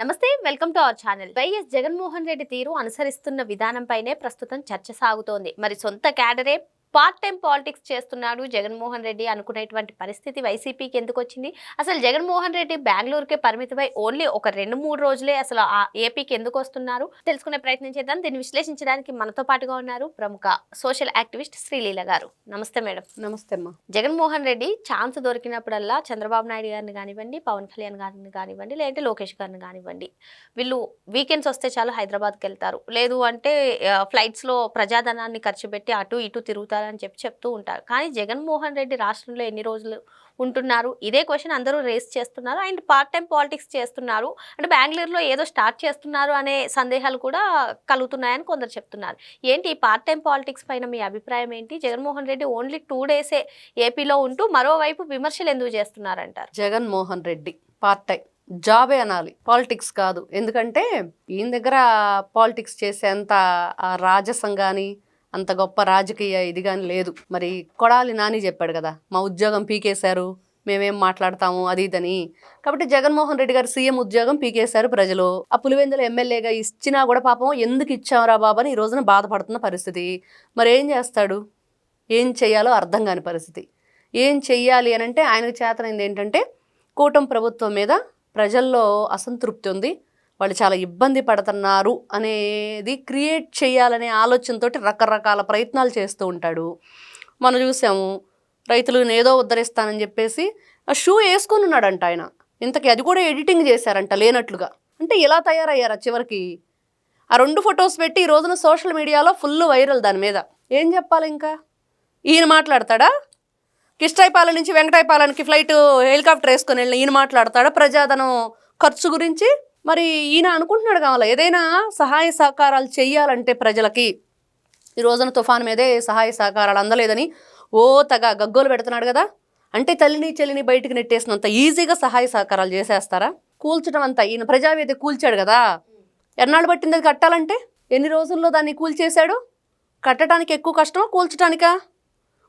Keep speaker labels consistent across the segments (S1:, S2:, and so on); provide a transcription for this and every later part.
S1: నమస్తే welcome to our channel. YS Jaganmohan Reddy తీరు అనుసరిస్తున్న విధానంపైనే ప్రస్తుతం చర్చ సాగుతోంది. మరి సొంత క్యాడరే పార్ట్ టైం పాలిటిక్స్ చేస్తున్నాడు జగన్మోహన్ రెడ్డి అనుకునేటువంటి పరిస్థితి వైసీపీకి ఎందుకు వచ్చింది? అసలు జగన్మోహన్ రెడ్డి బెంగళూరుకే పరిమితమై ఓన్లీ ఒక రెండు మూడు రోజులే అసలు ఆ ఏపీకి ఎందుకు వస్తున్నారు? తెలుసుకునే ప్రయత్నం చేద్దాం. దీన్ని విశ్లేషించడానికి మనతో పాటుగా ఉన్నారు ప్రముఖ సోషల్ యాక్టివిస్ట్ శ్రీలీల గారు. నమస్తే మేడం.
S2: నమస్తే అమ్మా.
S1: జగన్మోహన్ రెడ్డి ఛాన్స్ దొరికినప్పుడల్లా చంద్రబాబు నాయుడు గారిని కానివ్వండి పవన్ కళ్యాణ్ గారిని కానివ్వండి లేదంటే లోకేష్ గారిని కానివ్వండి వీళ్ళు వీకెండ్స్ వస్తే చాలు హైదరాబాద్కి వెళ్తారు. లేదు అంటే ఫ్లైట్స్లో ప్రజాధనాన్ని ఖర్చు పెట్టి అటు ఇటు ఉండాలని చెప్పి చెప్తూ ఉంటారు. కానీ జగన్మోహన్ రెడ్డి రాష్ట్రంలో ఎన్ని రోజులు ఉంటున్నారు? ఇదే క్వశ్చన్ అందరూ రేస్ చేస్తున్నారు. అండ్ పార్ట్ టైం పాలిటిక్స్ చేస్తున్నారు. అంటే బెంగళూరులో ఏదో స్టార్ట్ చేస్తున్నారు అనే సందేహాలు కూడా కలుగుతున్నాయని కొందరు చెప్తున్నారు. ఏంటి ఈ పార్ట్ టైం పాలిటిక్స్ పైన మీ అభిప్రాయం ఏంటి? జగన్మోహన్ రెడ్డి ఓన్లీ టూ డేసే ఏపీలో ఉంటూ మరోవైపు విమర్శలు ఎందుకు చేస్తున్నారంటారు?
S2: జగన్మోహన్ రెడ్డి పార్ట్ టైం జాబే అనాలి. పాలిటిక్స్ కాదు. ఎందుకంటే ఈయన దగ్గర పాలిటిక్స్ చేసేంత ఆ రాజసం కానీ అంత గొప్ప రాజకీయ ఇది కానీ లేదు. మరి కొడాలి నాని చెప్పాడు కదా మా ఉద్యోగం పీకేశారు మేమేం మాట్లాడతాము అది ఇదని కాబట్టి జగన్మోహన్ రెడ్డి గారు సీఎం ఉద్యోగం పీకేశారు ప్రజలు. ఆ పులివెందుల ఎమ్మెల్యేగా ఇచ్చినా కూడా పాపం ఎందుకు ఇచ్చామరా బాబు అని ఈ రోజున బాధపడుతున్న పరిస్థితి. మరి ఏం చేస్తాడు? ఏం చేయాలో అర్థం కాని పరిస్థితి. ఏం చెయ్యాలి అని అంటే ఆయనకు చేతనైంది ఏంటంటే కూటమి ప్రభుత్వం మీద ప్రజల్లో అసంతృప్తి ఉంది. వాళ్ళు చాలా ఇబ్బంది పడుతున్నారు అనేది క్రియేట్ చేయాలనే ఆలోచనతోటి రకరకాల ప్రయత్నాలు చేస్తూ ఉంటాడు. మనం చూసాము రైతులు ఏదో ఉద్ధరిస్తానని చెప్పేసి ఆ షూ వేసుకొని ఉన్నాడంట ఆయన. ఇంతకీ అది కూడా ఎడిటింగ్ చేశారంట లేనట్లుగా. అంటే ఇలా తయారయ్యారా చివరికి? ఆ రెండు ఫొటోస్ పెట్టి ఈ రోజున సోషల్ మీడియాలో ఫుల్ వైరల్ దాని మీద. ఏం చెప్పాలి ఇంకా? ఈయన మాట్లాడతాడా? కిష్టాయిపాలెం నుంచి వెంకటాయపాలెంకి ఫ్లైట్ హెలికాప్టర్ వేసుకొని వెళ్ళిన ఈయన మాట్లాడతాడా? ప్రజాధనం ఖర్చు గురించి? మరి ఈయన అనుకుంటున్నాడు కావాలి? ఏదైనా సహాయ సహకారాలు చెయ్యాలంటే ప్రజలకి ఈ రోజున తుఫాన్ మీదే సహాయ సహకారాలు అందలేదని ఓ తగ గగ్గోలు పెడుతున్నాడు కదా? అంటే తల్లిని చెల్లిని బయటికి నెట్టేసినంత ఈజీగా సహాయ సహకారాలు చేసేస్తారా? కూల్చడం అంతా ఈయన ప్రజావేది కూల్చాడు కదా? ఎన్నాళ్ళు పట్టింది అది కట్టాలంటే? ఎన్ని రోజుల్లో దాన్ని కూల్చేశాడు? కట్టడానికి ఎక్కువ కష్టమా కూల్చడానికా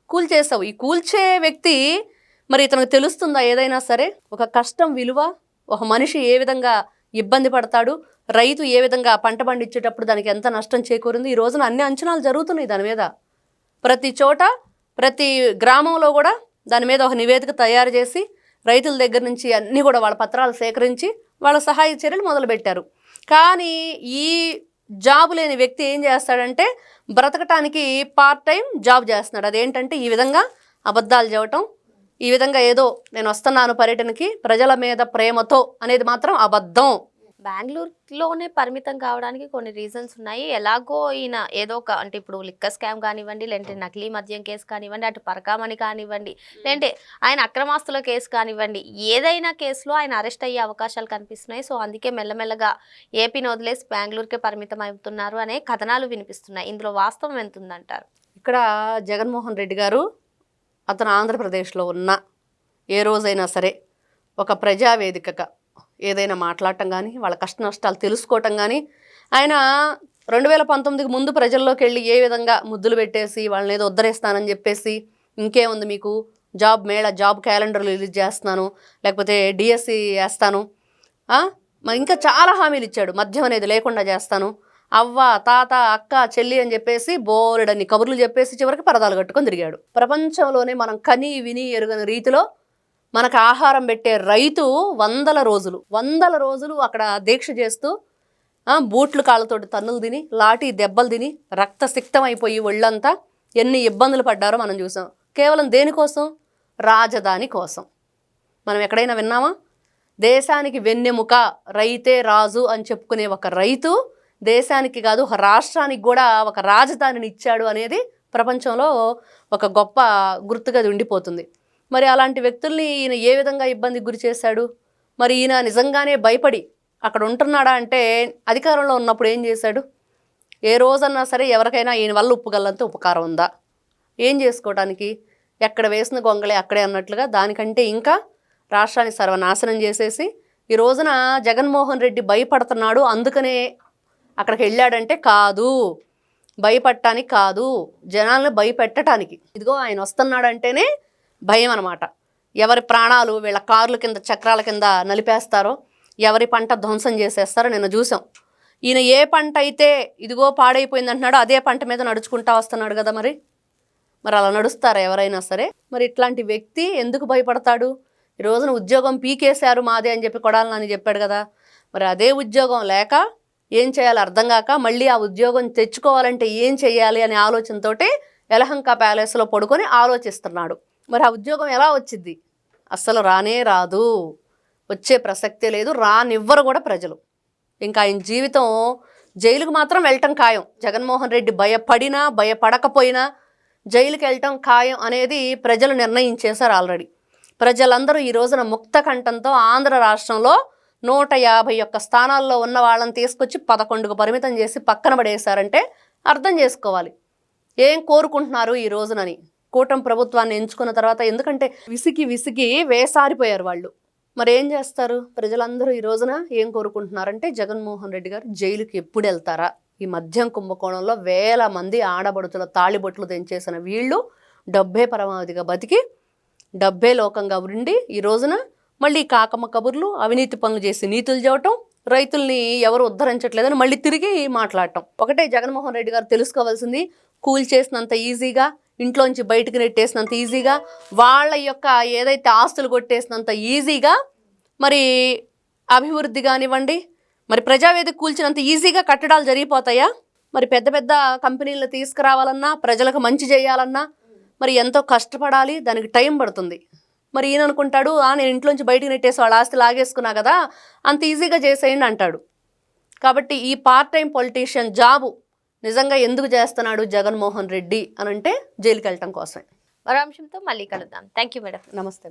S2: కూల్చేసావు. ఈ కూల్చే వ్యక్తి మరి ఇతనికి తెలుస్తుందా ఏదైనా సరే? ఒక కష్టం విలువ ఒక మనిషి ఏ విధంగా ఇబ్బంది పడతాడు. రైతు ఏ విధంగా పంట పండించేటప్పుడు దానికి ఎంత నష్టం చేకూరింది ఈ రోజున అన్ని అంచనాలు జరుగుతున్నాయి దాని మీద. ప్రతి చోట ప్రతి గ్రామంలో కూడా దాని మీద ఒక నివేదిక తయారు చేసి రైతుల దగ్గర నుంచి అన్నీ కూడా వాళ్ళ పత్రాలు సేకరించి వాళ్ళ సహాయ చర్యలు మొదలుపెట్టారు. కానీ ఈ జాబ్ లేని వ్యక్తి ఏం చేస్తాడంటే బ్రతకటానికి పార్ట్ టైం జాబ్ చేస్తున్నాడు. అదేంటంటే ఈ విధంగా అబద్ధాలు చెప్పటం ఈ విధంగా ఏదో నేను వస్తున్నాను పర్యటనకి ప్రజల మీద ప్రేమతో అనేది మాత్రం అబద్ధం.
S1: బెంగళూరులోనే పరిమితం కావడానికి కొన్ని రీజన్స్ ఉన్నాయి. ఎలాగో ఈయన ఏదో ఒక అంటే ఇప్పుడు లిక్కర్ స్కామ్ కానివ్వండి లేదంటే నకిలీ మద్యం కేసు కానివ్వండి అటు పరకామణి కానివ్వండి లేదంటే ఆయన అక్రమాస్తుల కేసు కానివ్వండి ఏదైనా కేసులో ఆయన అరెస్ట్ అయ్యే అవకాశాలు కనిపిస్తున్నాయి. సో అందుకే మెల్లమెల్లగా ఏపీని వదిలేసి బెంగళూరుకే పరిమితం అవుతున్నారు అనే కథనాలు వినిపిస్తున్నాయి. ఇందులో వాస్తవం ఎంత ఉందంటారు
S2: ఇక్కడ జగన్మోహన్ రెడ్డి గారు అతను ఆంధ్రప్రదేశ్లో ఉన్న ఏ రోజైనా సరే ఒక ప్రజావేదికగా ఏదైనా మాట్లాడటం కానీ వాళ్ళ కష్ట నష్టాలు తెలుసుకోవటం కానీ ఆయన రెండు వేల పంతొమ్మిదికి ముందు ప్రజల్లోకి వెళ్ళి ఏ విధంగా ముద్దులు పెట్టేసి వాళ్ళని ఏదో ఉద్ధరిస్తానని చెప్పేసి ఇంకేముంది మీకు జాబ్ మేళ జాబ్ క్యాలెండర్లు రిలీజ్ చేస్తున్నాను లేకపోతే డిఎస్సి వేస్తాను ఇంకా చాలా హామీలు ఇచ్చాడు మద్యం అనేది లేకుండా చేస్తాను అవ్వ తాత అక్క చెల్లి అని చెప్పేసి బోరెడని కబుర్లు చెప్పేసి చివరికి పరదాలు కట్టుకొని తిరిగాడు. ప్రపంచంలోనే మనం కని విని ఎరుగని రీతిలో మనకు ఆహారం పెట్టే రైతు వందల రోజులు. వందల రోజులు అక్కడ దీక్ష చేస్తూ బూట్లు కాళ్ళతోటి తన్నులు తిని లాఠీ దెబ్బలు తిని రక్తసిక్తం అయిపోయి ఒళ్ళంతా ఎన్ని ఇబ్బందులు పడ్డారో మనం చూసాం. కేవలం దేనికోసం? రాజధాని కోసం. మనం ఎక్కడైనా విన్నామా? దేశానికి వెన్నెముక రైతే రాజు అని చెప్పుకునే ఒక రైతు దేశానికి కాదు ఒక రాష్ట్రానికి కూడా ఒక రాజధానిని ఇచ్చాడు అనేది ప్రపంచంలో ఒక గొప్ప గుర్తుగా అది ఉండిపోతుంది. మరి అలాంటి వ్యక్తుల్ని ఈయన ఏ విధంగా ఇబ్బందికి గురి చేశాడు? మరి ఈయన నిజంగానే భయపడి అక్కడ ఉంటున్నాడా అంటే అధికారంలో ఉన్నప్పుడు ఏం చేశాడు? ఏ రోజన్నా సరే ఎవరికైనా ఈయన వల్ల ఉప్పుగల్లంత ఉపకారం ఉందా? ఏం చేసుకోవడానికి ఎక్కడ వేసిన గొంగళే అక్కడే అన్నట్లుగా దానికంటే ఇంకా రాష్ట్రాన్ని సర్వనాశనం చేసేసి ఈ రోజున జగన్మోహన్ రెడ్డి భయపడుతున్నాడు అందుకనే అక్కడికి వెళ్ళాడంటే కాదు. భయపడటానికి కాదు. జనాలను భయపెట్టడానికి ఇదిగో ఆయన వస్తున్నాడంటేనే భయం అనమాట ఎవరి ప్రాణాలు వీళ్ళ కార్ల కింద చక్రాల కింద నలిపేస్తారో ఎవరి పంట ధ్వంసం చేసేస్తారో నిన్న చూసాం. ఈయన ఏ పంట అయితే ఇదిగో పాడైపోయింది అంటున్నాడో అదే పంట మీద నడుచుకుంటా వస్తున్నాడు కదా మరి. మరి అలా నడుస్తారా ఎవరైనా సరే? మరి ఇట్లాంటి వ్యక్తి ఎందుకు భయపడతాడు? ఈ రోజున ఉద్యోగం పీకేశారు మాదే అని చెప్పి కొడాలని చెప్పాడు కదా. మరి అదే ఉద్యోగం లేక ఏం చేయాలో అర్థం కాక మళ్ళీ ఆ ఉద్యోగం తెచ్చుకోవాలంటే ఏం చేయాలి అనే ఆలోచనతోటే యలహంక ప్యాలెస్లో పడుకొని ఆలోచిస్తున్నాడు. మరి ఆ ఉద్యోగం ఎలా వచ్చింది? అస్సలు రానే రాదు. వచ్చే ప్రసక్తే లేదు. రానివ్వరు కూడా ప్రజలు. ఇంకా ఆయన జీవితం జైలుకు మాత్రం వెళ్ళటం ఖాయం. జగన్మోహన్ రెడ్డి భయపడినా భయపడకపోయినా జైలుకి వెళ్ళటం ఖాయం అనేది ప్రజలు నిర్ణయించేశారు ఆల్రెడీ. ప్రజలందరూ ఈ రోజున ముక్త కంఠంతో ఆంధ్ర రాష్ట్రంలో నూట యాభై ఒక్క స్థానాల్లో ఉన్న వాళ్ళని తీసుకొచ్చి పదకొండుకు పరిమితం చేసి పక్కన పడేశారంటే అర్థం చేసుకోవాలి. ఏం కోరుకుంటున్నారు ఈ రోజునని. కూటమి ప్రభుత్వాన్ని ఎంచుకున్న తర్వాత ఎందుకంటే విసిగి విసిగి వేసారిపోయారు వాళ్ళు. మరి ఏం చేస్తారు? ప్రజలందరూ ఈ రోజున ఏం కోరుకుంటున్నారంటే జగన్మోహన్ రెడ్డి గారు జైలుకి ఎప్పుడు వెళ్తారా? ఈ మద్యం కుంభకోణంలో వేల మంది ఆడబడుతుల తాళిబొట్లు తెంచేసిన వీళ్ళు డబ్బే పరమావధిగా బతికి డబ్బే లోకంగా ఉండి ఈ రోజున మళ్ళీ కాకమ్మ కబుర్లు అవినీతి పనులు చేసి నీతులు చెప్పటం రైతుల్ని ఎవరు ఉద్ధరించట్లేదని మళ్ళీ తిరిగి మాట్లాడటం. ఒకటే జగన్మోహన్ రెడ్డి గారు తెలుసుకోవాల్సింది కూల్ చేసినంత ఈజీగా ఇంట్లోంచి బయటకు నెట్టేసినంత ఈజీగా వాళ్ళ యొక్క ఏదైతే ఆస్తులు కొట్టేసినంత ఈజీగా మరి అభివృద్ధి కానివ్వండి మరి ప్రజావేదిక కూల్చినంత ఈజీగా కట్టడాలు జరిగిపోతాయా? మరి పెద్ద పెద్ద కంపెనీలు తీసుకురావాలన్నా ప్రజలకు మంచి చేయాలన్నా మరి ఎంతో కష్టపడాలి దానికి టైం పడుతుంది. మరి ఈయన అనుకుంటాడు "ఆ, నేను ఇంట్లోంచి బయటకు నెట్టేసి వాళ్ళ ఆస్తి లాగేసుకున్నా కదా అంత ఈజీగా చేసేయండి అంటాడు. కాబట్టి ఈ పార్ట్ టైం పొలిటీషియన్ జాబు నిజంగా ఎందుకు చేస్తున్నాడు జగన్మోహన్ రెడ్డి అని అంటే జైలుకి వెళ్ళటం కోసమే.
S1: మరో అంశంతో మళ్ళీ కలుద్దాం. థ్యాంక్ యూ మేడం
S2: నమస్తే